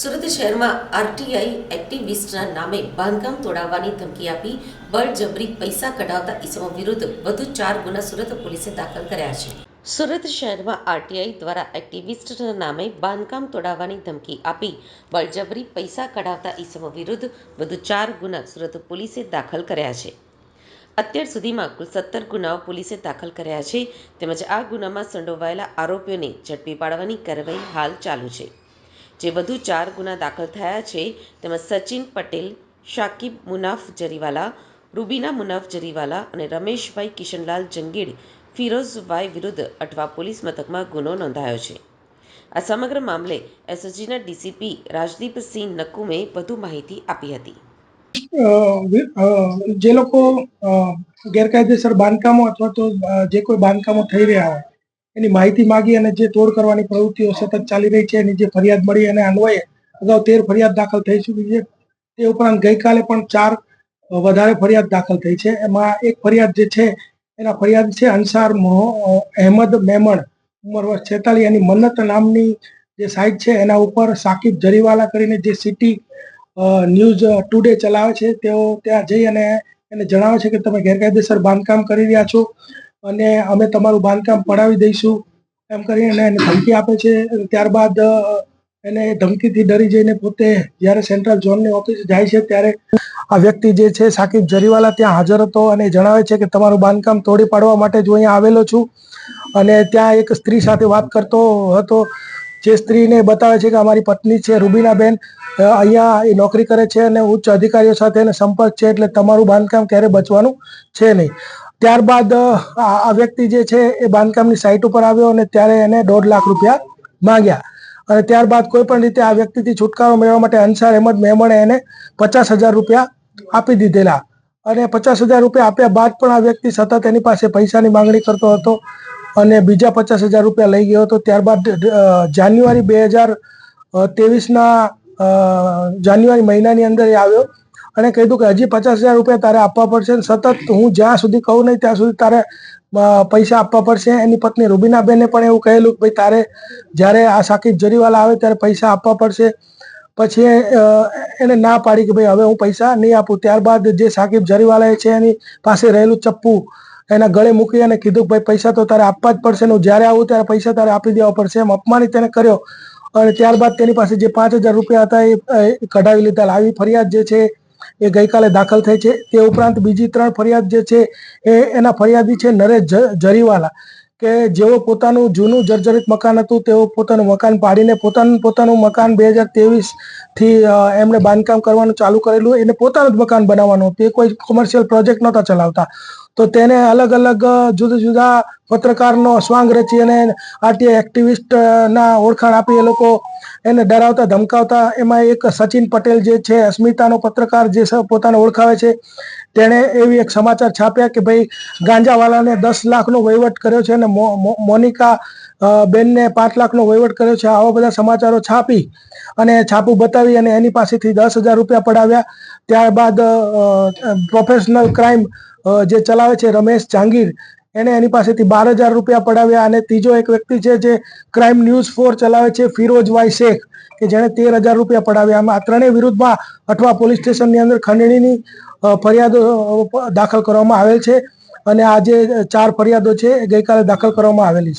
સુરત શહેરમાં આરટીઆઈ એક્ટિવિસ્ટના નામે બાંધકામ તોડાવવાની ધમકી આપી બળજબરી પૈસા કઢાવતા ઇસમો વિરુદ્ધ વધુ ચાર ગુના સુરત પોલીસે દાખલ કર્યા છે. સુરત શહેરમાં આરટીઆઈ દ્વારા એક્ટિવિસ્ટના નામે બાંધકામ તોડાવવાની ધમકી આપી બળજબરી પૈસા કઢાવતા ઇસમો વિરુદ્ધ વધુ ચાર ગુના સુરત પોલીસે દાખલ કર્યા છે. અત્યાર સુધીમાં કુલ સત્તર ગુનાઓ પોલીસે દાખલ કર્યા છે. તેમજ આ ગુનામાં સંડોવાયેલા આરોપીઓને ઝડપી પાડવાની કાર્યવાહી હાલ ચાલુ છે. જે વધુ ચાર ગુના દાખલ થયા છે, તેમાં સચિન પટેલ, શાકિબ મુનાફ જરીવાલા, રૂબીના મુનાફ જરીવાલા અને રમેશભાઈ કિશનલાલ જંગીડ ફિરોઝભાઈ વિરુદ્ધ અઠવા પોલીસ મથકમાં ગુનો નોંધાયો છે. આ સમગ્ર મામલે એસઓજીના ડીસીપી રાજદીપસિંહ નકુમે વધુ માહિતી આપી હતી. જે લોકો ગેરકાયદેસર બાંધકામો અથવા તો જે કોઈ બાંધકામો થઈ રહ્યા હોય એની માહિતી માગી અને જે તોડ કરવાની પ્રવૃત્તિઓ સતત ચાલી રહી છે, એની જે ફરિયાદ મળી અને અન્વયે અગાઉ તેર ફરિયાદ દાખલ થઈ ચૂકી છે. તે ઉપરાંત ગઈકાલે પણ ચાર વધારે ફરિયાદ દાખલ થઈ છે. એમાં એક ફરિયાદ જે છે, એના ફરિયાદ છે અન્સાર મોહ અહેમદ મેમણ, ઉંમર વર્ષ છેતાલીસ એની મન્નત નામની જે સાઇટ છે, એના ઉપર સાકિબ જરીવાલા કરીને જે સિટી ન્યૂઝ ટુડે ચલાવે છે, તેઓ ત્યાં જઈ અને એને જણાવે છે કે તમે ગેરકાયદેસર બાંધકામ કરી રહ્યા છો. અને અમે તમારું બાંધકામ પડાવી દઈશું એમ કરીને એને ધમકી આપે છે. ત્યારબાદ એને ધમકીથી ડરી જઈને પોતે જ્યારે સેન્ટ્રલ ઝોનની ઓફિસ જાય છે ત્યારે આ વ્યક્તિ જે છે સાકિબ જરીવાલા ત્યાં હાજર હતો અને જણાવે છે કે તમારું બાંધકામ તોડી પાડવા માટે જ અહીંયા આવેલો છું. અને ત્યાં એક સ્ત્રી સાથે વાત કરતો હતો. જે સ્ત્રીને બતાવે છે કે અમારી પત્ની છે રૂબીનાબેન. અહીંયા એ નોકરી કરે છે અને ઉચ્ચ અધિકારીઓ સાથે એને સંપર્ક છે એટલે તમારું બાંધકામ ક્યારે બચવાનું છે નહીં. ત્યારબાદ આ વ્યક્તિ જે છે એ બાંધકામની સાઇટ ઉપર આવ્યો અને ત્યારે એને દોઢ લાખ રૂપિયા માંગ્યા. અને ત્યારબાદ કોઈ પણ રીતે આ વ્યક્તિથી છુટકારો મેળવવા માટે અંસાર અહેમદ મેમણે એને પચાસ હજાર રૂપિયા આપી દીધેલા. અને પચાસ હજાર રૂપિયા આપ્યા બાદ પણ આ વ્યક્તિ સતત એની પાસે પૈસાની માંગણી કરતો હતો અને બીજા પચાસ હજાર રૂપિયા લઈ ગયો હતો. ત્યારબાદ જાન્યુઆરી બે હજાર ત્રેવીસના જાન્યુઆરી મહિનાની અંદર એ આવ્યો અને દઉં કે હજી પચાસ હજાર રૂપિયા તારે આપવા પડશે સતત હું જ્યાં સુધી કહું નહીં ત્યાં સુધી તારે પૈસા આપવા પડશે. એની પત્ની રૂબીનાબેને પણ એવું કહેલું કે ભાઈ, તારે જ્યારે આ સાકિબ જરીવાલા આવે ત્યારે પૈસા આપવા પડશે. પછી એને ના પાડી કે ભાઈ, હવે હું પૈસા નહીં આપું. ત્યારબાદ જે સાકિબ જરીવાલા છે એની પાસે રહેલું ચપ્પુ એના ગળે મૂકી અને કીધું કે ભાઈ, પૈસા તો તારે આપવા જ પડશે ને જ્યારે આવું ત્યારે પૈસા તારે આપી દેવા પડશે. એમ અપમાનિત એને કર્યો. અને ત્યારબાદ તેની પાસે જે પાંચ હજાર રૂપિયા હતા એ કઢાવી લીધા. આવી ફરિયાદ જે છે એ ગઈકાલે દાખલ થઈ છે. તે ઉપરાંત બીજી ત્રણ ફરિયાદ જે છે, એ એના ફરિયાદી છે નરેશ જરીવાલા. કે જેઓ પોતાનું જૂનું જર્જરિત મકાન હતું, તેઓ પોતાનું મકાન પાડીને પોતાનું પોતાનું મકાન બે હજાર ત્રેવીસથી એમણે બાંધકામ કરવાનું ચાલુ કરેલું. એને પોતાનું જ મકાન બનાવવાનું. તે કોઈ કોમર્શિયલ પ્રોજેક્ટ નહોતા ચલાવતા. તો તેને અલગ અલગ જુદા જુદા પત્રકારનો સ્વાંગ રચી અને આરટીઆઈ એક્ટિવિસ્ટ ના ઓળખાણ આપી એ લોકો એને ડરાવતા, ધમકાવતા. એમાં એક સચિન પટેલ જે છે, અસ્મિતાનો પત્રકાર જે પોતાને ઓળખાવે છે તેણે એવી એક સમાચાર છાપ્યા કે ભાઈ, ગાંજાવાલાને દસ લાખનો વહીવટ કર્યો છે અને મોનિકા બેનને પાંચ લાખનો વહીવટ કર્યો છે. આવા બધા સમાચારો છાપી અને છાપું બતાવી અને એની પાસેથી દસ હજાર રૂપિયા પડાવ્યા. ત્યારબાદ પ્રોફેશનલ ક્રાઇમ જે ચલાવે છે રમેશ જાંગીર, એને એની પાસેથી બાર હજાર રૂપિયા પડાવ્યા. અને ત્રીજો એક વ્યક્તિ છે જે ક્રાઇમ ન્યૂઝ ફોર ચલાવે છે, ફિરોજ વાય શેખ, કે જેણે તેર હજાર રૂપિયા પડાવ્યા. આમાં આ ત્રણેય વિરુદ્ધમાં અઠવા પોલીસ સ્ટેશનની અંદર ખંડણીની ફરિયાદો દાખલ કરવામાં આવેલ છે. અને આજે ચાર ફરિયાદો છે ગઈકાલે દાખલ કરવામાં આવેલી છે.